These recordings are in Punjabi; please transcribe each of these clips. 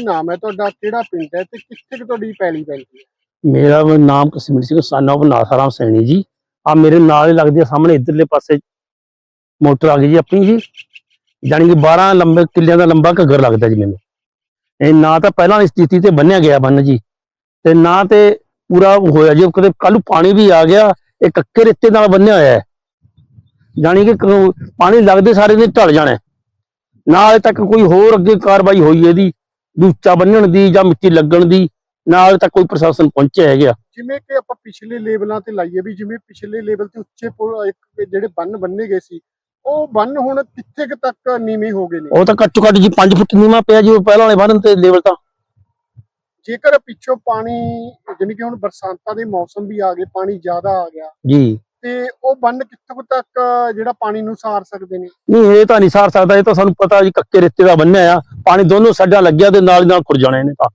ਨਾਮ ਹੈ ਤੁਹਾਡਾ? ਕਿਹੜਾ ਪਿੰਡ ਹੈ ਤੇ ਕਿੱਥੇ ਕੁ ਤੁਹਾਡੀ ਪੈਲੀ ਪੈਂਦੀ ਹੈ? ਮੇਰਾ ਨਾਮ ਕਸ਼ਮੀਰ ਸਿੰਘ ਸਾਨਾ ਉਹ ਸੈਣੀ ਜੀ। ਆ ਮੇਰੇ ਨਾਲ ਹੀ ਲੱਗਦੀ ਆ, ਸਾਹਮਣੇ ਇਧਰਲੇ ਪਾਸੇ ਮੋਟਰ ਆ ਗਈ ਜੀ ਆਪਣੀ ਜੀ। ਜਾਣੀ ਕਿ 12 ਲੰਬੇ ਕਿੱਲਿਆਂ ਦਾ ਲੰਬਾ ਘੱਗਰ ਲੱਗਦਾ ਜੀ ਮੈਨੂੰ। ਇਹ ਨਾ ਤਾਂ ਪਹਿਲਾਂ ਇਸ ਸਥਿਤੀ ਤੇ ਬੰਨਿਆ ਗਿਆ ਬੰਨ ਜੀ, ਤੇ ਨਾ ਤੇ ਪੂਰਾ ਹੋਇਆ ਜੀ। ਕਦੇ ਕੱਲ ਪਾਣੀ ਵੀ ਆ ਗਿਆ, ਇਹ ਕੱਕੇ ਰੇਤੇ ਨਾਲ ਬੰਨਿਆ ਹੋਇਆ ਹੈ। ਜਾਣੀ ਕਿ ਪਾਣੀ ਲੱਗਦੇ ਸਾਰੇ ਨੇ ਢਲ ਜਾਣਾ ਨਾ ਅਜੇ ਤੱਕ ਕੋਈ ਹੋਰ ਅੱਗੇ ਕਾਰਵਾਈ ਹੋਈ ਇਹਦੀ। ਵੀ ਉੱਚਾ ਬੰਨਣ ਦੀ ਜਾਂ ਮਿੱਟੀ ਲੱਗਣ ਦੀ ਨਾ ਅਜੇ ਤੱਕ ਕੋਈ ਪ੍ਰਸ਼ਾਸਨ ਪਹੁੰਚਿਆ ਹੈਗਾ। ਜਿਵੇਂ ਕਿ ਆਪਾਂ ਪਿਛਲੇ ਲੈਵਲਾਂ ਤੇ ਲਾਈਏ ਵੀ ਜਿਵੇਂ ਪਿਛਲੇ ਲੈਵਲ ਤੇ ਉੱਚੇ ਪੁਲ ਇੱਕ ਜਿਹੜੇ ਬੰਨ ਬੰਨੇ ਗਏ ਸੀ ਉਹ ਬੰਨ ਹੁਣ ਕਿੱਥੇ ਕੁ ਤੱਕ ਨੀਵੇਂ ਹੋ ਗਏ ਨੇ? ਉਹ ਤਾਂ ਘੱਟੋ ਘੱਟ ਜੀ 5 ਫੁੱਟ ਨੀਵਾਂ ਪਿਆ ਜੀ ਉਹ ਪਹਿਲਾਂ ਵਾਲੇ ਬੰਨ ਤੇ ਲੈਵਲ ਤਾਂ। ਜੇਕਰ ਪਿੱਛੋਂ ਪਾਣੀ ਜਿਵੇਂ ਕਿ ਹੁਣ ਬਰਸਾਤਾਂ ਦੇ ਮੌਸਮ ਵੀ ਆ ਗਏ ਪਾਣੀ ਜ਼ਿਆਦਾ ਆ ਗਿਆ ਜੀ। ਤੇ ਉਹ ਬੰਨ ਕਿੱਥੇ ਤੱਕ ਜਿਹੜਾ ਪਾਣੀ ਨੂੰ ਸਾਰ ਸਕਦੇ ਨੇ? ਨਹੀਂ ਇਹ ਤਾਂ ਨਹੀਂ ਸਾਰ ਸਕਦਾ ਇਹ ਤਾਂ ਸਾਨੂੰ ਪਤਾ ਜੀ ਕੱਕੇ ਰੇਤੇ ਦਾ ਬੰਨਿਆ ਆ। ਪਾਣੀ ਦੋਨੋਂ ਸਾਡਾ ਲੱਗਿਆ ਤੇ ਨਾਲ ਨਾਲ ਖੁਰ ਜਾਣਾ ਇਹਨੇ ਤਾਂ।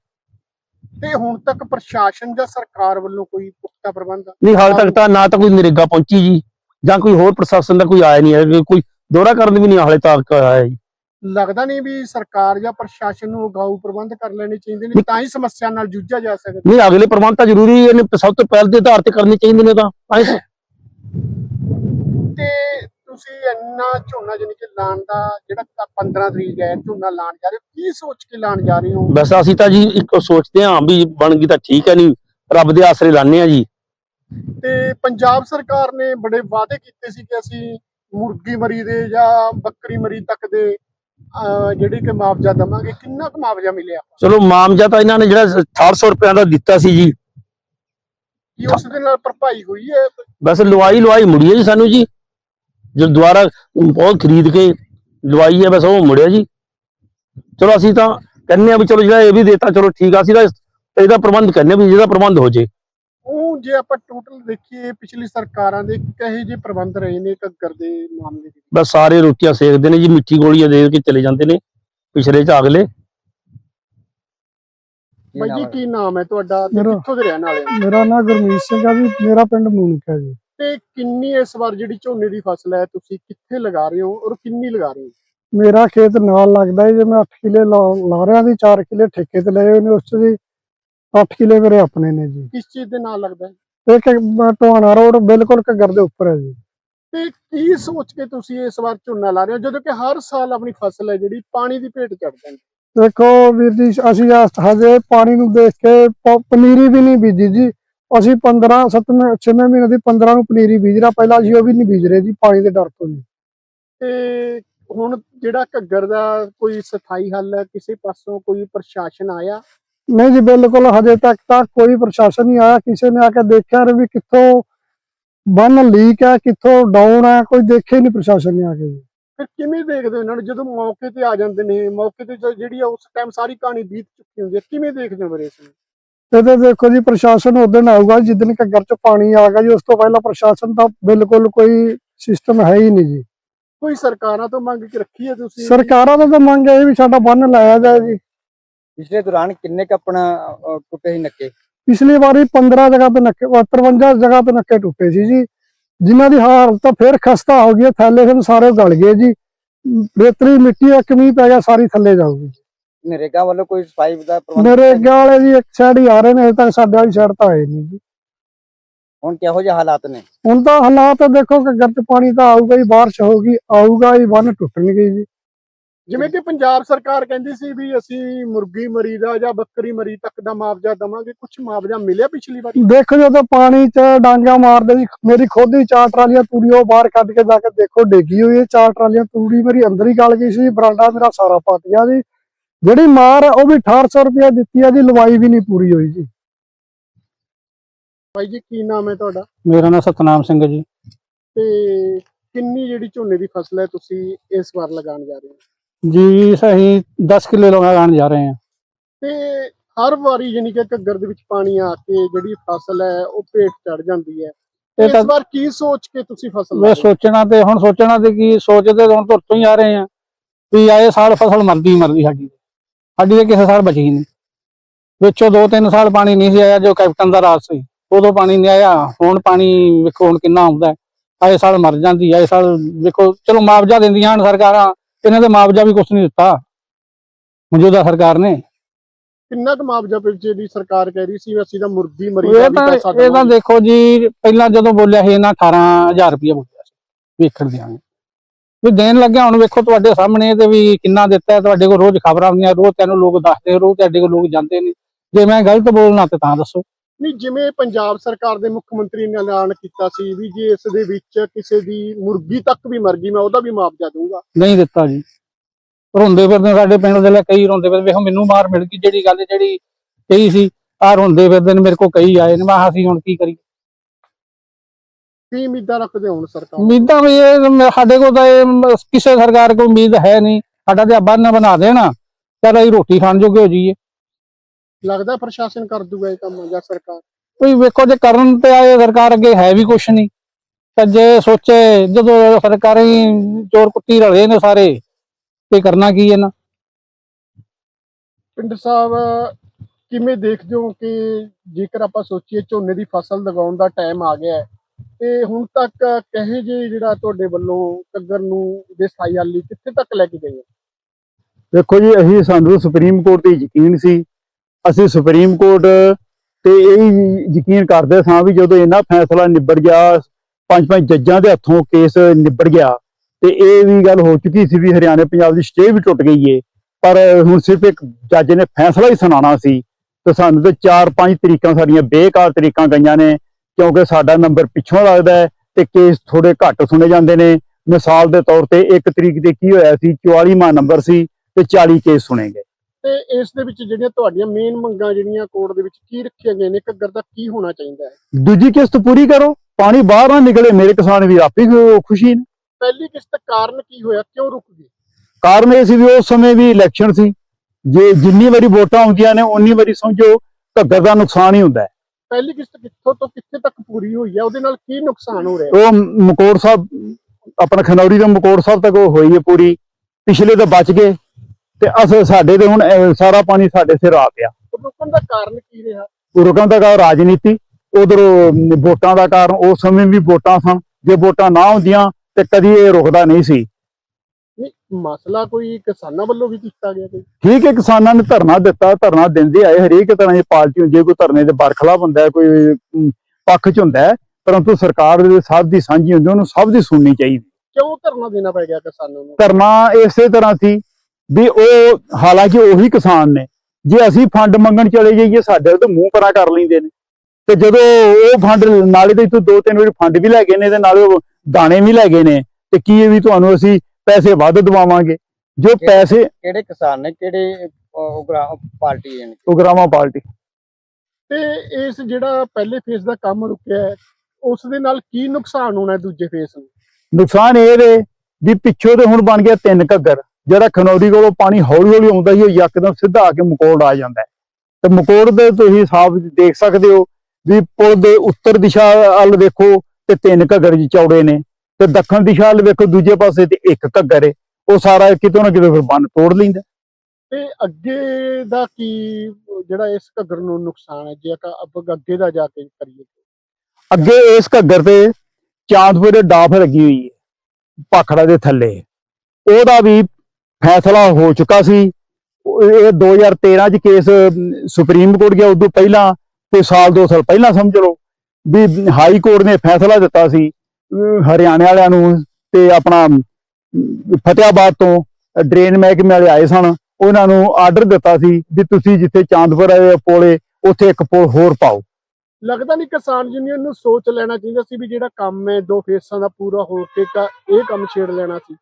ਤੇ ਹੁਣ ਤੱਕ ਪ੍ਰਸ਼ਾਸਨ ਜਾਂ ਸਰਕਾਰ ਵੱਲੋਂ ਕੋਈ ਪੁਖਤਾ ਪ੍ਰਬੰਧ ਨਹੀਂ ਹਾਲ ਤੱਕ ਤਾਂ ਨਾ ਤਾਂ ਕੋਈ ਨਰੇਗਾ ਪਹੁੰਚੀ ਜੀ। ਜਾਂ ਕੋਈ ਹੋਰ ਪ੍ਰਸ਼ਾਸਨ ਦਾ ਕੋਈ ਆਇਆ ਨਹੀਂ ਹੈ ਕੋਈ ਦੌਰਾ ਕਰਨ ਵੀ ਨਹੀਂ ਹਾਲੇ ਤੱਕ ਆਇਆ ਜੀ। ਲੱਗਦਾ ਨਹੀਂ ਵੀ ਸਰਕਾਰ ਜਾਂ ਪ੍ਰਸ਼ਾਸਨ ਨੂੰ ਅਗਾਊ ਪ੍ਰਬੰਧ ਕਰ ਲੈਣੇ ਚਾਹੀਦੇ ਨੇ ਤਾਂ ਹੀ ਸਮੱਸਿਆ ਨਾਲ ਜੂਝਿਆ ਜਾ ਸਕਦਾ। ਨਹੀਂ ਅਗਲੇ ਪ੍ਰਬੰਧ ਤਾਂ ਜ਼ਰੂਰੀ ਇਹਨੇ ਸਭ ਤੋਂ ਪਹਿਲ ਦੇ ਆਧਾਰ ਤੇ ਕਰਨੇ ਚਾਹੀਦੇ ਨੇ ਤੇ। ਤੁਸੀਂ ਇੰਨਾ ਝੋਨਾ ਜਾਨੀ ਕਿ ਲਾਣ ਦਾ ਜਿਹੜਾ ਕ- 15 ਤਰੀਕ ਹੈ ਝੋਨਾ ਲਾਣ ਜਾ ਰਹੇ ਹੋ ਕੀ ਸੋਚ ਕੇ ਲਾਣ ਜਾ ਰਹੇ ਹੋ? ਬਸ ਅਸੀਂ ਤਾਂ ਜੀ ਇੱਕ ਸੋਚਦੇ ਹਾਂ ਵੀ ਬਣ ਗਈ ਤਾਂ ਠੀਕ ਹੈ ਨਹੀਂ ਰੱਬ ਦੇ ਆਸਰੇ ਲਾਣੇ ਆ ਜੀ। ਤੇ ਪੰਜਾਬ ਸਰਕਾਰ ਨੇ ਬੜੇ ਵਾਅਦੇ ਕੀਤੇ ਸੀ ਕਿ ਅਸੀਂ ਮੁਰਗੀ ਮਰੀ ਦੇ ਜਾਂ ਬੱਕਰੀ ਮਰੀ ਤੱਕ ਦੇ ਜਿਹੜੀ ਕਿ ਮੁਆਵਜ਼ਾ ਦਵਾਂਗੇ ਕਿੰਨਾ ਕੁ ਮੁਆਵਜ਼ਾ ਮਿਲਿਆ? ਚਲੋ ਮਾਮਜਾ ਤਾਂ ਇਹਨਾਂ ਨੇ ਜਿਹੜਾ 800 ਰੁਪਏ ਦਾ ਦਿੱਤਾ ਸੀ ਜੀ। ਕੀ ਉਸ ਦੇ ਨਾਲ ਭਰਪਾਈ ਹੋਈ ਹੈ? ਬਸ ਲਵਾਈ ਲਵਾਈ ਮੁੜੀ ਹੈ ਜੀ ਸਾਨੂੰ ਜੀ। ਜੋ ਦੁਬਾਰਾ ਬਹੁਤ ਖਰੀਦ ਕੇ ਲਵਾਈ ਹੈ ਬਸ ਉਹ ਮੁੜਿਆ ਜੀ। ਚਲੋ ਅਸੀਂ ਤਾਂ ਕਹਿੰਨੇ ਆ ਵੀ ਚਲੋ ਜਿਹੜਾ ਇਹ ਵੀ ਦੇਤਾ ਚਲੋ ਠੀਕ ਆ ਅਸੀਂ ਤਾਂ ਇਹਦਾ ਪ੍ਰਬੰਧ ਕਰਨੇ ਵੀ ਜਿਹਦਾ ਪ੍ਰਬੰਧ ਹੋ ਜੇ। ਉਹ ਜੇ ਆਪਾਂ ਟੋਟਲ ਦੇਖੀਏ ਪਿਛਲੀ ਸਰਕਾਰਾਂ ਦੇ ਕਹੇ ਜਿਹੇ ਪ੍ਰਬੰਧ ਰਹੇ ਨੇ ਘੱਗਰ ਦੇ ਮਾਮਲੇ ਦੇ। ਬਸ ਸਾਰੇ ਰੋਟੀਆਂ ਸੇਕਦੇ ਨੇ ਜੀ ਮਿੱਠੀ ਗੋਲੀਆਂ ਦੇ ਕੇ ਚਲੇ ਜਾਂਦੇ ਨੇ ਪਿਛਲੇ ਚ ਅਗਲੇ ਬਾਈ ਜੀ ਕੀ ਨਾਮ ਹੈ ਤੁਹਾਡਾ ਤੇ ਮੇਰਾ- ਕਿੱਥੋਂ ਦੇ ਰਹਿਣ ਵਾਲੇ ਹੋ? ਮੇਰਾ ਨਾਮ ਗੁਰਮੀਤ ਸਿੰਘ ਆ ਜੀ ਮੇਰਾ ਪਿੰਡ ਮੂਨਕ ਹੈ ਜੀ। ਤੇ ਕਿੰਨੀ ਇਸ ਵਾਰ ਜਿਹੜੀ ਝੋਨੇ ਦੀ ਫਸਲ ਹੈ ਤੁਸੀਂ ਕਿੱਥੇ ਲਗਾ ਰਹੇ ਹੋ ਔਰ ਕਿੰਨੀ ਲਗਾ ਰਹੇ ਹੋ? ਮੇਰਾ ਖੇਤ ਨਾਲ ਲੱਗਦਾ ਹੈ ਜੇ ਮੈਂ 8 ਕਿੱਲੇ ਲਾ ਰਿਹਾ ਦੀ 4 ਕਿੱਲੇ ਠੇਕੇ ਤੇ ਲਏ ਹੋਏ ਨੇ ਉਸ 'ਚ ਜੀ 8 ਕਿੱਲੇ ਮੇਰੇ ਆਪਣੇ ਨੇ ਜੀ। ਕਿਸ ਚੀਜ਼ ਦੇ ਨਾਲ ਲੱਗਦਾ ਹੈ? ਇੱਕ ਟਵਾਣਾ ਰੋਡ ਬਿਲਕੁਲ ਘੱਗਰ ਦੇ ਉੱਪਰ ਹੈ ਜੀ। ਤੇ ਕੀ ਸੋਚ ਕੇ ਤੁਸੀਂ ਇਸ ਵਾਰ ਝੋਨਾ ਲਾ ਰਹੇ ਹੋ ਜਦੋਂ ਕਿ ਹਰ ਸਾਲ ਆਪਣੀ ਫਸਲ ਹੈ ਜਿਹੜੀ ਪਾਣੀ ਦੀ ਭੇਟ ਚੜ ਜਾਂਦੀ ਦੇਖੋ ਵੀਰ ਜੀ ਅਸੀਂ ਹਜੇ ਪਾਣੀ ਨੂੰ ਦੇਖ ਕੇ ਪਨੀਰੀ ਵੀ ਨਹੀਂ ਬੀਜੀ ਜੀ। ਅਸੀਂ 15 7ਵੇਂ 6ਵੇਂ ਮਹੀਨੇ ਦੀ 15 ਨੂੰ ਪਨੀਰੀ ਬੀਜ ਰਿਹਾ ਪਹਿਲਾਂ ਅਸੀਂ ਉਹ ਵੀ ਨਹੀਂ ਬੀਜ ਰਹੇ ਜੀ ਪਾਣੀ ਦੇ ਡਰ ਤੋਂ ਜੀ। ਤੇ ਹੁਣ ਜਿਹੜਾ ਘੱਗਰ ਦਾ ਕੋਈ ਸਥਾਈ ਹੱਲ ਹੈ ਕਿਸੇ ਪਾਸੋਂ ਕੋਈ ਪ੍ਰਸ਼ਾਸਨ ਆਇਆ? ਨਹੀਂ ਜੀ ਬਿਲਕੁਲ ਹਜੇ ਤੱਕ ਤਾਂ ਕੋਈ ਪ੍ਰਸ਼ਾਸਨ ਨਹੀਂ ਆਇਆ। ਕਿਸੇ ਨੇ ਆ ਕੇ ਦੇਖਿਆ ਵੀ ਕਿੱਥੋਂ ਬੰਨ ਲੀਕ ਹੈ ਕਿੱਥੋਂ ਡਾਊਨ ਹੈ ਕੋਈ ਦੇਖੇ ਨਹੀਂ ਪ੍ਰਸ਼ਾਸਨ ਨੇ ਆ ਕੇ ਜੀ। ਫਿਰ ਕਿਵੇਂ ਦੇਖਦੇ ਹੋ ਇਹਨਾਂ ਨੂੰ? ਜਦੋਂ ਮੌਕੇ ਤੇ ਆ ਜਾਂਦੇ ਨੇ ਮੌਕੇ ਤੇ ਜਿਹੜੀ ਆ ਉਸ ਟਾਈਮ ਸਾਰੀ ਕਹਾਣੀ ਬੀਤ ਚੁੱਕੀ ਹੁੰਦੀ ਹੈ ਕਿਵੇਂ ਦੇਖਦੇ ਹੋ ਫਿਰ ਇਸ ਨੂੰ? ਇਹਦੇ ਦੇਖੋ ਜੀ ਪ੍ਰਸ਼ਾਸਨ ਉਦੋਂ ਆਊਗਾ ਜਿੱਦਣ ਘੱਗਰ ਚ ਪਾਣੀ ਆ ਗਿਆ ਜੀ ਉਸ ਤੋਂ ਪਹਿਲਾਂ ਪ੍ਰਸ਼ਾਸਨ ਤਾਂ ਬਿਲਕੁਲ ਕੋਈ ਸਿਸਟਮ ਹੈ ਹੀ ਨਹੀਂ ਜੀ। ਕੋਈ ਸਰਕਾਰਾਂ ਤੋਂ ਮੰਗ ਕੇ ਰੱਖੀ ਹੈ ਤੁਸੀਂ? ਸਰਕਾਰਾਂ ਦਾ ਤਾਂ ਮੰਗ ਹੈ ਵੀ ਸਾਡਾ ਬੰਨ ਲਾਇਆ ਜਾਏ ਜੀ। ਪਿਛਲੇ ਦੌਰਾਨ ਕਿੰਨੇ ਕ ਆਪਣਾ ਅਹ, ਟੁੱਟੇ ਸੀ ਨੱਕੇ? ਪਿਛਲੀ ਵਾਰੀ 15 ਜਗ੍ਹਾ ਤੇ ਨੱਕੇ 53 ਜਗ੍ਹਾ ਤੇ ਨੱਕੇ ਟੁੱਟੇ ਸੀ ਜੀ। ਜਿਨ੍ਹਾਂ ਦੀ ਹਾਲਤ ਤਾਂ ਫਿਰ ਖਸਤਾ ਹੋ ਗਈ ਹੈ, ਥੈਲੇ ਸਾਰੇ ਗਲ ਗਏ ਜੀ। ਰੇਤਰੀ ਮਿੱਟੀ ਇੱਕ ਮੀਂਹ ਪੈ ਗਿਆ ਸਾਰੀ ਥੱਲੇ ਜਾਊਗੀ। ਨਰੇਗਾ ਵੱਲੋਂ ਕੋਈ ਸਫ਼ਾਈ ਦਾ ਪ੍ਰਬੰਧ ਨਹੀਂ? ਵਾਲੇ ਜੀ ਇੱਕ ਸਾਈਡ ਹੀ ਆ ਰਹੇ ਨੇ ਹਜੇ ਤੱਕ ਸਾਡੇ ਵਾਲੀ ਸਾਈਡ ਤਾਂ ਆਏ ਨਹੀਂ ਜੀ। ਹੁਣ ਕਿਹੋ ਜਿਹੇ ਹਾਲਾਤ ਨੇ? ਹੁਣ ਤਾਂ ਹਾਲਾਤ ਦੇਖੋ ਕਿ ਗੱਤ ਪਾਣੀ ਤਾਂ ਆਊਗਾ ਹੀ ਬਾਰਿਸ਼ ਹੋਊਗੀ ਆਊਗਾ ਹੀ ਬੰਨ ਟੁੱਟਣਗੇ ਜੀ। ਜਿਵੇਂ ਕਿ ਪੰਜਾਬ ਸਰਕਾਰ ਕਹਿੰਦੀ ਸੀ ਵੀ ਅਸੀਂ ਮੁਰਗੀ ਮਰੀ ਦਾ ਜਾਂ ਬੱਕਰੀ ਮਰੀ ਤੱਕ ਦਾ ਮੁਆਵਜ਼ਾ ਦਵਾਂਗੇ ਕੁਝ ਮੁਆਵਜ਼ਾ ਮਿਲਿਆ ਪਿਛਲੀ ਵਾਰੀ? ਦੇਖੋ ਜਦੋਂ ਪਾਣੀ 'ਚ ਡਾਂਗਾ ਮਾਰਦੇ ਜੀ। ਮੇਰੀ ਖੁਦ ਹੀ ਚਾਰ ਟਰਾਲੀਆਂ ਤੂੜੀ ਉਹ ਬਾਹਰ ਕੱਢ ਕੇ ਜਾ ਕੇ ਦੇਖੋ ਡੇਗੀ ਹੋਈ ਹੈ ਚਾਰ ਟਰਾਲੀਆਂ ਤੂੜੀ ਮੇਰੀ ਅੰਦਰ ਹੀ ਗਲ ਗਈ ਸੀ ਬਰਾਂਡਾ ਮੇਰਾ ਸਾਰਾ ਪੱਟ ਗਿਆ ਜੀ। ਜਿਹੜੀ ਮਾਰ ਹੈ ਉਹ ਵੀ 1800 ਰੁਪਏ ਦਿੱਤੀ ਹੈ ਜੀ ਲਵਾਈ ਵੀ ਨਹੀਂ ਪੂਰੀ ਹੋਈ ਜੀ। ਬਾਈ ਜੀ ਕੀ ਨਾਮ ਹੈ ਤੁਹਾਡਾ? ਮੇਰਾ ਨਾਮ ਸਤਨਾਮ ਸਿੰਘ ਹੈ ਜੀ। ਤੇ ਕਿੰਨੀ ਜਿਹੜੀ ਝੋਨੇ ਦੀ ਫਸਲ ਹੈ ਤੁਸੀਂ ਇਸ ਵਾਰ ਲਗਾਉਣ ਜਾ ਰਹੇ ਹੋ? ਜੀ ਅਸੀਂ 10 ਕਿੱਲੇ ਲਗਾਉਣ ਜਾ ਰਹੇ ਹਾਂ। ਤੇ ਹਰ ਵਾਰੀ ਯਾਨੀ ਕਿ ਘੱਗਰ ਦੇ ਵਿੱਚ ਪਾਣੀ ਆ ਕੇ ਜਿਹੜੀ ਫਸਲ ਹੈ ਉਹ ਭੇਟ ਚੜ ਜਾਂਦੀ ਹੈ। ਇਸ ਤਾਂ ਵਾਰ ਕੀ ਸੋਚ ਕੇ ਤੁਸੀਂ ਫਸਲ ਹੋ? ਸੋਚਣਾ ਤੇ ਹੁਣ ਸੋਚਣਾ ਤੇ ਕੀ ਸੋਚਦੇ ਹੁਣ ਤੁਰ ਤੋਂ ਹੀ ਆ ਰਹੇ ਆ ਵੀ ਆਏ ਸਾਲ ਫਸਲ ਮਰਦੀ ਮਰਦੀ ਸਾਡੀ। ਸਾਡੀ ਤੇ ਕਿਸੇ ਸਾਲ ਬਚੀ ਨਹੀਂ। ਵਿੱਚੋਂ ਦੋ ਤਿੰਨ ਸਾਲ ਪਾਣੀ ਨਹੀਂ ਸੀ ਆਇਆ ਜੋ ਕੈਪਟਨ ਦਾ ਰਾਜ ਸੀ ਉਦੋਂ ਪਾਣੀ ਨਹੀਂ ਆਇਆ ਹੁਣ ਪਾਣੀ ਵੇਖੋ ਹੁਣ ਕਿੰਨਾ ਆਉਂਦਾ। ਆਏ ਸਾਲ ਮਰ ਜਾਂਦੀ ਆਏ ਸਾਲ ਵੇਖੋ ਚਲੋ ਮੁਆਵਜ਼ਾ ਦਿੰਦੀਆਂ ਹਨ ਸਰਕਾਰਾਂ ਇਹਨਾਂ ਦੇ ਮੁਆਵਜ਼ਾ ਵੀ ਕੁਝ ਨਹੀਂ ਦਿੱਤਾ ਮੌਜੂਦਾ ਸਰਕਾਰ ਨੇ। ਕਿੰਨਾ ਕੁ ਮੁਆਵਜ਼ਾ ਪਿੱਛੇ ਦੀ ਸਰਕਾਰ ਕਹਿ ਰਹੀ ਸੀ ਅਸੀਂ ਤਾਂ ਮੁਰਗੀ ਮਰੀ ਦਾ ਵੀ ਪੈਸਾ ਇਹ ਤਾਂ ਦੇਖੋ ਜੀ ਪਹਿਲਾਂ ਜਦੋਂ ਬੋਲਿਆ ਸੀ ਇਹਨਾਂ 18000 ਰੁਪਏ ਬੋਲਿਆ ਸੀ ਵੇਖਣ ਦਿਆਂਗੇ। ਵੀ ਦੇਣ ਲੱਗਿਆ ਹੁਣ ਵੇਖੋ ਤੁਹਾਡੇ ਸਾਹਮਣੇ ਤੇ ਵੀ ਕਿੰਨਾ ਦਿੱਤਾ ਤੁਹਾਡੇ ਕੋਲ ਰੋਜ਼ ਖਬਰਾਂ ਆਉਂਦੀਆਂ ਰੋਜ਼ ਤੈਨੂੰ ਲੋਕ ਦੱਸਦੇ ਰੋਜ਼ ਤੁਹਾਡੇ ਕੋਲ ਲੋਕ ਜਾਂਦੇ ਨੇ ਜੇ ਮੈਂ ਗਲਤ ਬੋਲਣਾ ਤੇ ਤਾਂ ਦੱਸੋ। ਨਹੀਂ ਜਿਵੇਂ ਪੰਜਾਬ ਸਰਕਾਰ ਦੇ ਮੁੱਖ ਮੰਤਰੀ ਨੇ ਐਲਾਨ ਕੀਤਾ ਸੀ ਵੀ ਜੇ ਇਸ ਦੇ ਵਿੱਚ ਕਿਸੇ ਦੀ ਮੁਰਗੀ ਤੱਕ ਵੀ ਮਰ ਗਈ ਮੈਂ ਉਹਦਾ ਵੀ ਮੁਆਵਜ਼ਾ ਦਊਂਗਾ। ਨਹੀਂ ਦਿੱਤਾ ਜੀ। ਰੋਂਦੇ ਫਿਰਦੇ ਸਾਡੇ ਪਿੰਡ ਦੇ ਲੈ ਕਈ ਰੋਂਦੇ ਫਿਰਦੇ ਵੇਖੋ ਮੈਨੂੰ ਮਾਰ ਮਿਲ ਗਈ ਜਿਹੜੀ ਗੱਲ ਜਿਹੜੀ ਕਹੀ ਸੀ ਆ ਰੋਂਦੇ ਫਿਰਦੇ ਨੇ ਮੇਰੇ ਕੋਲ ਕਈ ਆਏ ਨੇ ਮੈਂ ਅਸੀਂ ਹੁਣ ਕੀ ਕਰੀਏ? ਕੀ ਉਮੀਦਾਂ ਰੱਖਦੇ ਹੁਣ ਸਰਕਾਰ? ਉਮੀਦਾਂ ਵੀ ਇਹ ਮ- ਸਾਡੇ ਕੋਲ ਤਾਂ ਇਹ ਮ- ਕਿਸੇ ਸਰਕਾਰ ਕੋਲ ਉਮੀਦ ਹੈ ਨਹੀਂ। ਸਾਡਾ ਤੇ ਬੰਨ ਬਣਾ ਦੇਣਾ। ਚਲ ਅਸੀਂ ਰੋਟੀ ਖਾਣ ਜੋਗੇ ਹੋ ਜਾਈਏ। ਲੱਗਦਾ ਪ੍ਰਸ਼ਾਸਨ ਕਰ ਦੂਗਾ ਇਹ ਕੰਮ ਜਾਂ ਸਰਕਾਰ? ਕੋਈ ਵੇਖੋ ਜੇ ਕਰਨ ਤੇ ਆਏ ਸਰਕਾਰ ਅੱਗੇ ਹੈ ਵੀ ਕੁਛ ਨਹੀਂ। ਤੇ ਜੇ ਸੋਚੇ ਜਦੋਂ ਸਰਕਾਰੀ ਚੋਰ ਕੁੱਤੀ ਰਲੇ ਨੇ ਸਾਰੇ ਤੇ ਕਰਨਾ ਕੀ ਇਹਨਾਂ? ਪਿੰਡ ਸਾਹਿਬ ਕਿਵੇਂ ਦੇਖਦੇ ਹੋ ਕਿ ਜੇਕਰ ਆਪਾਂ ਸੋਚੀਏ ਝੋਨੇ ਦੀ ਫਸਲ ਲਗਾਉਣ ਦਾ ਟਾਈਮ ਆ ਗਿਆ ਹੈ ਤੇ ਹੁਣ ਤੱਕ ਕਹੇ ਜੇ ਜਿਹੜਾ ਤੁਹਾਡੇ ਵੱਲੋਂ ਕੱਗਰ ਨੂੰ ਦੇ ਸਥਾਈ ਕਿੱਥੇ ਤੱਕ ਲੈ ਕੇ ਗਏ ਦੇਖੋ ਜੀ, ਅਸੀਂ ਸਾਨੂੰ ਸੁਪਰੀਮ ਕੋਰਟ ਤੇ ਯਕੀਨ ਸੀ। ਅਸੀਂ ਸੁਪਰੀਮ ਕੋਰਟ ਤੇ ਇਹ ਯਕੀਨ ਕਰਦੇ ਸਾਂ ਵੀ ਜਦੋਂ ਇਹਨਾਂ ਫੈਸਲਾ ਨਿਬੜ ਗਿਆ ਪੰਜ ਪੰਜ ਜੱਜਾਂ ਦੇ ਹੱਥੋਂ ਕੇਸ ਨਿਬੜ ਗਿਆ, ਤੇ ਇਹ ਵੀ ਗੱਲ ਹੋ ਚੁੱਕੀ ਸੀ ਵੀ ਹਰਿਆਣਾ ਪੰਜਾਬ ਦੀ ਸਟੇ ਵੀ ਟੁੱਟ ਗਈ ਏ। ਪਰ ਹੁਣ ਸਿਰਫ ਇੱਕ ਜੱਜ ਨੇ ਫੈਸਲਾ ਹੀ ਸੁਣਾਉਣਾ ਸੀ ਤੇ ਸਾਨੂੰ ਤੇ 4-5 ਤਰੀਕਾਂ ਸਾਡੀਆਂ ਬੇਕਾਰ ਤਰੀਕਾਂ ਗਈਆਂ ਨੇ। ਕਿਉਂਕਿ ਸਾਡਾ ਨੰਬਰ ਪਿੱਛੋਂ ਲੱਗਦਾ ਹੈ ਤੇ ਕੇਸ ਥੋੜੇ ਘੱਟ ਸੁਣੇ ਜਾਂਦੇ ਨੇ। ਮਿਸਾਲ ਦੇ ਤੌਰ ਤੇ ਇੱਕ ਤਰੀਕ ਤੇ ਕੀ ਹੋਇਆ ਸੀ? 44ਵਾਂ ਨੰਬਰ ਸੀ ਤੇ 40 ਕੇਸ ਸੁਣੇ ਗਏ। ਤੇ ਇਸ ਦੇ ਵਿੱਚ ਜਿਹੜੀਆਂ ਤੁਹਾਡੀਆਂ ਮੇਨ ਮੰਗਾਂ ਜਿਹੜੀਆਂ ਕੋਰਟ ਦੇ ਵਿੱਚ ਕੀ ਰੱਖੀਆਂ ਗਈਆਂ ਨੇ? ਕੱਗਰ ਦਾ ਕੀ ਹੋਣਾ ਚਾਹੀਦਾ ਹੈ? ਦੂਜੀ ਕਿਸ਼ਤ ਪੂਰੀ ਕਰੋ। ਪਾਣੀ ਬਾਹਰ ਨਾ ਨਿਕਲੇ ਮੇਰੇ ਕਿਸਾਨ ਵੀ ਆਪੇ ਖੁਸ਼ੀ ਨੇ। ਪਹਿਲੀ ਕਿਸ਼ਤ ਕਾਰਨ ਕੀ ਹੋਇਆ? ਕਿਉਂ ਰੁਕ ਗਈ? ਕਾਰਨ ਇਹ ਸੀ ਵੀ ਉਸ ਸਮੇਂ ਵੀ ਇਲੈਕਸ਼ਨ ਸੀ। ਜੇ ਜਿੰਨੀ ਵਾਰੀ ਵੋਟਾਂ ਆਉਂਦੀਆਂ ਨੇ ਉਨੀ ਵਾਰੀ ਸਮਝੋ ਘੱਗਰ ਦਾ ਨੁਕਸਾਨ ਹੀ ਹੁੰਦਾ ਹੈ। ਪਹਿਲੀ ਕਿਸ਼ਤ ਕਿੱਥੋਂ ਤੋਂ ਕਿੱਥੇ ਤੱਕ ਪੂਰੀ ਹੋਈ ਹੈ? ਉਹਦੇ ਨਾਲ ਕੀ ਨੁਕਸਾਨ ਹੋ ਰਿਹਾ ਉਹ ਮਕੌੜ ਸਾਹਿਬ ਆਪਣਾ ਖਨੌਰੀ ਤੋਂ ਮਕੌੜ ਸਾਹਿਬ ਤੱਕ ਉਹ ਹੋਈ ਹੈ ਪੂਰੀ। ਪਿਛਲੇ ਤਾਂ ਬਚ ਗਏ ਤੇ ਅਸ ਸਾਡੇ ਤੇ ਹੁਣ ਸਾਰਾ ਪਾਣੀ ਸਾਡੇ ਸਿਰ ਆ ਪਿਆ। ਰੁਕਣ ਦਾ ਕਾਰਨ ਕੀ ਰਿਹਾ? ਰੁਕਣ ਦਾ ਕਾ ਰਾਜਨੀਤੀ। ਉਧਰ ਵੋਟਾਂ ਦਾ ਕਾਰਨ ਉਸ ਸਮੇਂ ਵੀ ਵੋਟਾਂ ਸਨ। ਜੇ ਵੋਟਾਂ ਨਾ ਹੁੰਦੀਆਂ ਤੇ ਕਦੀ ਇਹ ਰੁਕਦਾ ਨਹੀਂ ਸੀ। ਮਸਲਾ ਕੋਈ ਕਿਸਾਨਾਂ ਵੱਲੋਂ ਵੀ ਕੀਤਾ ਗਿਆ ਕੋਈ? ਠੀਕ ਹੈ ਕਿਸਾਨਾਂ ਨੇ ਧਰਨਾ ਦਿੱਤਾ ਧਰਨਾ ਦਿੰਦੇ ਆਏ ਹਰੇਕ ਤਰ੍ਹਾਂ ਦੀ ਪਾਰਟੀ ਹੈ ਕੋਈ ਧਰਨੇ ਦੇ ਬਰਖਲਾਫ ਹੁੰਦਾ ਹੈ ਕੋਈ ਪੱਖ ਚ ਹੁੰਦਾ ਹੈ ਪਰੰਤੂ ਸਰਕਾਰ ਦੇ ਸਭ ਦੀ ਸਾਂਝੀ ਹੁੰਦੀ ਉਹਨੂੰ ਸਭ ਦੀ ਸੁਣਨੀ ਚਾਹੀਦੀ ਕਿਉਂ ਧਰਨਾ ਦੇਣਾ ਪੈ ਗਿਆ ਕਿਸਾਨਾਂ ਨੂੰ? ਧਰਨਾ ਇਸੇ ਤਰ੍ਹਾਂ ਸੀ ਵੀ ਉਹ ਹਾਲਾਂਕਿ ਉਹੀ ਕਿਸਾਨ ਨੇ ਜੇ ਅਸੀਂ ਫੰਡ ਮੰਗਣ ਚਲੇ ਜਾਈਏ ਸਾਡੇ ਤੇ ਮੂੰਹ ਪਰਾ ਕਰ ਲੈਂਦੇ ਨੇ। ਤੇ ਜਦੋਂ ਉਹ ਫੰਡ ਨਾਲੇ ਤੇ ਇੱਥੋਂ ਦੋ ਤਿੰਨ ਵਾਰੀ ਫੰਡ ਵੀ ਲੈ ਗਏ ਨੇ ਤੇ ਨਾਲੇ ਦਾਣੇ ਵੀ ਲੈ ਗਏ ਨੇ ਤੇ ਕੀ ਇਹ ਵੀ ਤੁਹਾਨੂੰ ਅਸੀਂ ਪੈਸੇ ਵੱਧ ਦਵਾਵਾਂਗੇ। ਜੋ ਪੈਸੇ ਕਿਹੜੇ ਕਿਸਾਨ ਨੇ ਕਿਹੜੇ ਪਾਰਟੀ ਨੇ? ਉਗਰਾਵਾਂ ਪਾਰਟੀ। ਤੇ ਇਸ ਜਿਹੜਾ ਪਹਿਲੇ ਫੇਸ ਦਾ ਕੰਮ ਰੁਕਿਆ ਹੈ ਉਸ ਦੇ ਨਾਲ ਕੀ ਨੁਕਸਾਨ ਹੋਣਾ ਹੈ ਦੂਜੇ ਫੇਸ ਨੂੰ? ਨੁਕਸਾਨ ਇਹ ਵੇ ਵੀ ਪਿੱਛੋਂ ਤੇ ਹੁਣ ਬਣ ਗਿਆ ਤਿੰਨ ਘੱਗਰ। ਜਿਹੜਾ ਖਨੌਰੀ ਕੋਲੋਂ ਪਾਣੀ ਹੌਲੀ ਹੌਲੀ ਆਉਂਦਾ ਸੀ ਉਹ ਯਕਦਮ ਸਿੱਧਾ ਆ ਕੇ ਮਕੋੜ ਆ ਜਾਂਦਾ ਹੈ। ਤੇ ਮਕੋੜ ਦੇ ਤੁਸੀਂ ਸਾਫ਼ ਦੇਖ ਸਕਦੇ ਹੋ ਵੀ ਪੁਲ ਦੇ ਉੱਤਰ ਦਿਸ਼ਾ ਵੱਲ ਵੇਖੋ ਤੇ ਤਿੰਨ ਘੱਗਰ ਜੀ ਚੌੜੇ ਨੇ। ਤੇ ਦੱਖਣ ਦਿਸ਼ਾ ਵੱਲ ਵੇਖੋ ਦੂਜੇ ਪਾਸੇ ਤੇ ਇੱਕ ਘੱਗਰ ਹੈ ਉਹ ਸਾਰਾ ਕਿਤੋਂ ਨਾ ਕਿਤੇ ਫਿਰ ਬੰਨ ਤੋੜ ਲੈਂਦਾ। ਤੇ ਅੱਗੇ ਦਾ ਕੀ ਜਿਹੜਾ ਇਸ ਘੱਗਰ ਨੂੰ ਨੁਕਸਾਨ ਹੈ? ਜੇ ਆਪਾਂ ਅੱਗੇ ਦਾ ਜਾ ਕੇ ਕਰੀਏ। ਅੱਗੇ ਇਸ ਘੱਗਰ ਤੇ ਚਾਂਦਪੁਰ ਦੇ ਡਾਫ ਲੱਗੀ ਹੋਈ ਹੈ ਭਾਖੜਾ ਦੇ ਥੱਲੇ। ਉਹਦਾ ਵੀ ਫੈਸਲਾ ਹੋ ਚੁੱਕਾ ਸੀ। ਇਹ 2013 ਚ ਕੇਸ ਸੁਪਰੀਮ ਕੋਰਟ ਗਿਆ ਉਦੋਂ ਪਹਿਲਾਂ ਤੇ ਸਾਲ ਦੋ ਸਾਲ ਪਹਿਲਾਂ ਸਮਝ ਲਓ ਵੀ ਹਾਈ ਕੋਰਟ ਨੇ ਫੈਸਲਾ ਦਿੱਤਾ ਸੀ ਹਰਿਆਣੇ ਵਾਲਿਆਂ ਨੂੰ ਤੇ ਆਪਣਾ ਫਤਿਆਬਾਦ ਤੋਂ ਡਰੇਨ ਮਹਿਕਮੇ ਵਾਲੇ ਆਏ ਸਨ। ਉਹਨਾਂ ਨੂੰ ਆਰਡਰ ਦਿੱਤਾ ਸੀ ਵੀ ਤੁਸੀਂ ਜਿੱਥੇ ਚਾਂਦਪੁਰ ਆਏ ਪੋਲੇ ਉੱਥੇ ਇੱਕ ਪੁਲ ਹੋਰ ਪਾਓ। ਲੱਗਦਾ ਨਹੀਂ ਕਿਸਾਨ ਯੂਨੀਅਨ ਨੂੰ ਸੋਚ ਲੈਣਾ ਚਾਹੀਦਾ ਸੀ ਵੀ ਜਿਹੜਾ ਕੰਮ ਹੈ ਦੋ ਫੇਸਾਂ ਦਾ ਪੂਰਾ ਹੋ ਕੇ ਇਹ ਕੰਮ ਛੇੜ ਲੈਣਾ ਸੀ।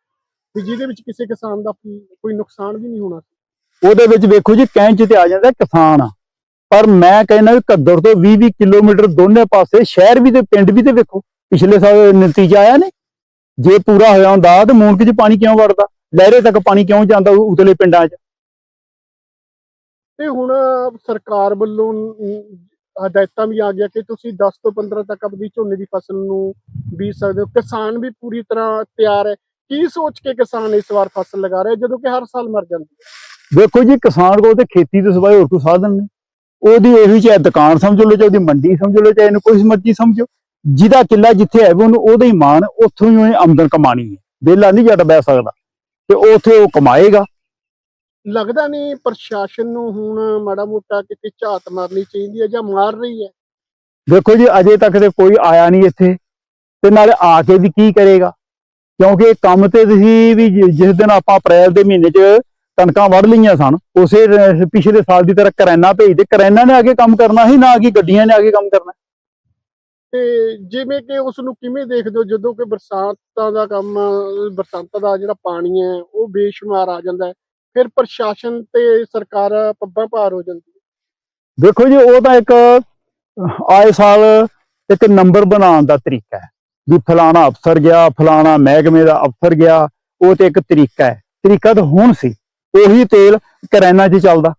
ਵੀ ਜਿਹਦੇ ਵਿੱਚ ਕਿਸੇ ਕਿਸਾਨ ਦਾ ਕੋਈ ਨੁਕਸਾਨ ਵੀ ਨਹੀਂ ਹੋਣਾ ਸੀ। ਉਹਦੇ ਵਿੱਚ ਵੇਖੋ ਜੀ ਕੈਂਚ ਤੇ ਆ ਜਾਂਦਾ ਕਿਸਾਨ। ਪਰ ਮੈਂ ਕਹਿੰਦਾ ਘੱਗਰ ਤੋਂ 20 20 ਕਿਲੋਮੀਟਰ ਦੋਨੇ ਪਾਸੇ ਸ਼ਹਿਰ ਵੀ ਤੇ ਪਿੰਡ ਵੀ ਤੇ ਵੇਖੋ। ਪਿਛਲੇ ਸਾਲ ਨਤੀਜਾ ਆਇਆ ਨੇ ਜੇ ਪੂਰਾ ਹੋਇਆ ਹੁੰਦਾ ਤੇ ਮੂਨਕ 'ਚ ਪਾਣੀ ਕਿਉਂ ਵੜਦਾ? ਲਹਿਰੇ ਤੱਕ ਪਾਣੀ ਕਿਉਂ ਜਾਂਦਾ ਉਤਲੇ ਪਿੰਡਾਂ 'ਚ? ਤੇ ਹੁਣ ਸਰਕਾਰ ਵੱਲੋਂ ਹਦਾਇਤਾਂ ਵੀ ਆ ਗਿਆ ਕਿ ਤੁਸੀਂ 10 ਤੋਂ 15 ਤੱਕ ਆਪਣੀ ਝੋਨੇ ਦੀ ਫਸਲ ਨੂੰ ਬੀਜ ਸਕਦੇ ਹੋ। ਕਿਸਾਨ ਵੀ ਪੂਰੀ ਤਰ੍ਹਾਂ ਤਿਆਰ ਹੈ। ਕੀ ਸੋਚ ਕੇ ਕਿਸਾਨ ਇਸ ਵਾਰ ਫਸਲ ਲਗਾ ਰਿਹਾ ਜਦੋਂ ਕਿ ਹਰ ਸਾਲ ਮਰ ਜਾਂਦੀ ਹੈ ਵੇਖੋ ਜੀ ਕਿਸਾਨ ਕੋਲ ਤੇ ਖੇਤੀ ਤੋਂ ਸਿਵਾਏ ਹੋਰ ਕੋਈ ਸਾਧਨ ਨਹੀਂ। ਉਹਦੀ ਇਹੀ ਚਾਹੇ ਦੁਕਾਨ ਸਮਝ ਲਓ ਚਾਹੇ ਉਹਦੀ ਮੰਡੀ ਸਮਝ ਲਓ ਚਾਹੇ ਇਹਨੂੰ ਕੋਈ ਮਰਜ਼ੀ ਸਮਝੋ। ਜਿਹਦਾ ਕਿੱਲਾ ਜਿੱਥੇ ਹੈ ਉਹਨੂੰ ਉਹਦਾ ਹੀ ਮਾਣ ਉੱਥੋਂ ਹੀ ਉਹਨੇ ਆਮਦਨ ਕਮਾਣੀ ਹੈ। ਵਿਹਲਾ ਨਹੀਂ ਜੱਟ ਬਹਿ ਸਕਦਾ ਤੇ ਉੱਥੇ ਉਹ ਕਮਾਏਗਾ। ਲੱਗਦਾ ਨਹੀਂ ਪ੍ਰਸ਼ਾਸਨ ਨੂੰ ਹੁਣ ਮਾੜਾ ਮੋਟਾ ਕਿਤੇ ਝਾਤ ਮਾਰਨੀ ਚਾਹੀਦੀ ਹੈ ਜਾਂ ਮਾਰ ਰਹੀ ਹੈ। ਦੇਖੋ ਜੀ ਅਜੇ ਤੱਕ ਤੇ ਕੋਈ ਆਇਆ ਨਹੀਂ ਇੱਥੇ ਤੇ ਨਾਲੇ ਆ ਕੇ ਵੀ ਕੀ ਕਰੇਗਾ? ਕਿਉਂਕਿ ਕੰਮ ਤੇ ਤੁਸੀਂ ਵੀ ਜਿਸ ਦਿਨ ਆਪਾਂ ਅਪ੍ਰੈਲ ਦੇ ਮਹੀਨੇ 'ਚ ਕਣਕਾਂ ਵੱਢ ਲਈਆਂ ਸਨ ਉਸੇ ਪਿਛਲੇ ਸਾਲ ਦੀ ਤਰ੍ਹਾਂ ਕਰੈਨਾ ਭੇਜਦੇ। ਕਰੈਨਾ ਨੇ ਆ ਕੇ ਕੰਮ ਕਰਨਾ ਸੀ ਨਾ ਕਿ ਗੱਡੀਆਂ ਨੇ ਆ ਕੇ ਕੰਮ ਕਰਨਾ। ਤੇ ਜਿਵੇਂ ਕਿ ਉਸ ਨੂੰ ਕਿਵੇਂ ਦੇਖਦੇ ਹੋ? ਜਦੋਂ ਕਿ ਬਰਸਾਤਾਂ ਦਾ ਕੰਮ ਬਰਸਾਤਾਂ ਦਾ ਜਿਹੜਾ ਪਾਣੀ ਹੈ ਉਹ ਬੇਸ਼ੁਮਾਰ ਆ ਜਾਂਦਾ ਹੈ ਫਿਰ ਪ੍ਰਸ਼ਾਸਨ ਤੇ ਸਰਕਾਰ ਪੱਬਾਂ ਭਾਰ ਹੋ ਜਾਂਦੀ ਹੈ। ਦੇਖੋ ਜੀ ਉਹ ਤਾਂ ਇੱਕ ਆਏ ਸਾਲ ਇੱਕ ਨੰਬਰ ਬਣਾਉਣ ਦਾ ਤਰੀਕਾ ਹੈ। ਵੀ ਫਲਾਣਾ ਅਫਸਰ ਗਿਆ ਫਲਾਣਾ ਮਹਿਕਮੇ ਦਾ ਅਫਸਰ ਗਿਆ ਉਹ ਤੇ ਇੱਕ ਤਰੀਕਾ ਹੈ। ਤਰੀਕਾ ਤਾਂ ਹੁਣ ਸੀ। ਉਹੀ ਤੇਲ ਕਰੈਨਾ 'ਚ ਚੱਲਦਾ।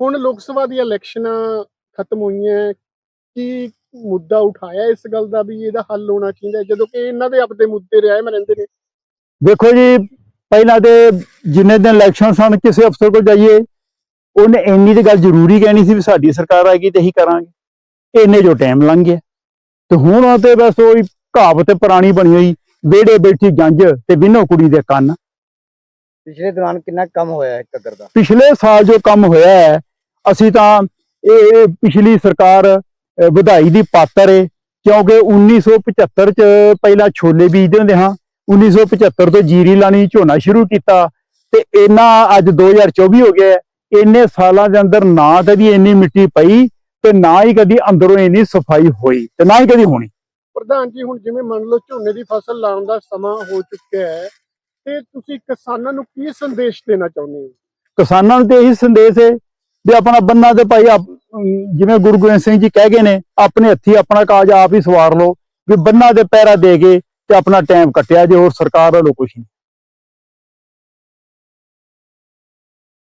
ਹੁਣ ਲੋਕ ਸਭਾ ਦੀਆਂ ਇਲੈਕਸ਼ਨਾਂ ਖਤਮ ਹੋਈਆਂ ਕੀ ਮੁੱਦਾ ਉਠਾਇਆ ਇਸ ਗੱਲ ਦਾ ਵੀ ਇਹਦਾ ਹੱਲ ਹੋਣਾ ਚਾਹੀਦਾ ਹੈ? ਜਦੋਂ ਕਿ ਇਹਨਾਂ ਦੇ ਆਪਦੇ ਮੁੱਦੇ ਰਿਆਇ ਮੈਂ ਰਹਿੰਦੇ ਨੇ। ਦੇਖੋ ਜੀ ਪਹਿਲਾਂ ਤੇ ਜਿੰਨੇ ਦਿਨ ਇਲੈਕਸ਼ਨ ਸਨ ਕਿਸੇ ਅਫਸਰ ਕੋਲ ਜਾਈਏ ਉਹਨੇ ਇੰਨੀ ਤੇ ਗੱਲ ਜ਼ਰੂਰੀ ਕਹਿਣੀ ਸੀ ਵੀ ਸਾਡੀ ਸਰਕਾਰ ਆਏਗੀ ਤੇ ਅਸੀਂ ਕਰਾਂਗੇ। ਇੰਨੇ ਜੋ ਟਾਈਮ ਲੰਘ ਗਿਆ। ਤੇ ਹੁਣ ਉਹ ਤੇ ਬਸ ਉਹੀ ਕਹਾਵਤ ਪੁਰਾਣੀ ਬਣੀ ਹੋਈ ਵਿਹੜੇ ਬੈਠੀ ਜੰਝ ਤੇ ਬਿਨੋ ਕੁੜੀ ਦੇ ਕੰਨ। ਪਿਛਲੇ ਦੌਰਾਨ ਕਿੰਨਾ ਕੰਮ ਹੋਇਆ ਹੈ ਘੱਗਰ ਦਾ? ਪਿਛਲੇ ਸਾਲ ਜੋ ਕੰਮ ਹੋਇਆ ਹੈ ਅਸੀਂ ਤਾਂ ਇਹ ਪਿਛਲੀ ਸਰਕਾਰ ਵਧਾਈ ਦੀ ਪਾਤਰ ਹੈ ਕਿਉਂਕਿ 1975 ਚ ਪਹਿਲਾਂ ਛੋਲੇ ਬੀਜਦੇ ਹੁੰਦੇ ਹਾਂ 1975 ਤੋਂ ਜੀਰੀ ਲਾਣੀ ਝੋਨਾ ਸ਼ੁਰੂ ਕੀਤਾ ਤੇ ਇਹਨਾਂ ਅੱਜ 2024 ਹੋ ਗਿਆ। ਇੰਨੇ ਸਾਲਾਂ ਦੇ ਅੰਦਰ ਨਾ ਕਦੀ ਇੰਨੀ ਮਿੱਟੀ ਪਈ ਤੇ ਨਾ ਹੀ ਕਦੀ ਅੰਦਰੋਂ ਇੰਨੀ ਸਫ਼ਾਈ ਹੋਈ ਤੇ ਨਾ ਹੀ ਕਦੀ ਹੋਣੀ ਪ੍ਰਧਾਨ ਜੀ ਹੁਣ ਜਿਵੇਂ ਮੰਨ ਲਓ ਝੋਨੇ ਦੀ ਫਸਲ ਲਾਉਣ ਦਾ ਸਮਾਂ ਹੋ ਚੁੱਕਿਆ ਹੈ ਤੇ ਤੁਸੀਂ ਕਿਸਾਨਾਂ ਨੂੰ ਕੀ ਸੰਦੇਸ਼ ਦੇਣਾ ਚਾਹੁੰਦੇ ਹੋ ਕਿਸਾਨਾਂ ਨੂੰ ਤੇ ਇਹੀ ਸੰਦੇਸ਼ ਹੈ ਵੀ ਆਪਣਾ ਬੰਨਾ ਤੇ ਭਾਈ ਜਿਵੇਂ ਗੁਰੂ ਗੋਬਿੰਦ ਸਿੰਘ ਜੀ ਕਹਿ ਗਏ ਨੇ, ਆਪਣੇ ਹੱਥੀ ਆਪਣਾ ਕਾਜ ਆਪ ਹੀ ਸਵਾਰ ਲਓ, ਵੀ ਬੰਨਾ ਦੇ ਪੈਰਾ ਦੇ ਕੇ ਤੇ ਆਪਣਾ ਟਾਈਮ ਕੱਟਿਆ ਜੇ ਹੋਰ ਸਰਕਾਰ ਵੱਲੋਂ ਕੁਛ ਨਹੀਂ।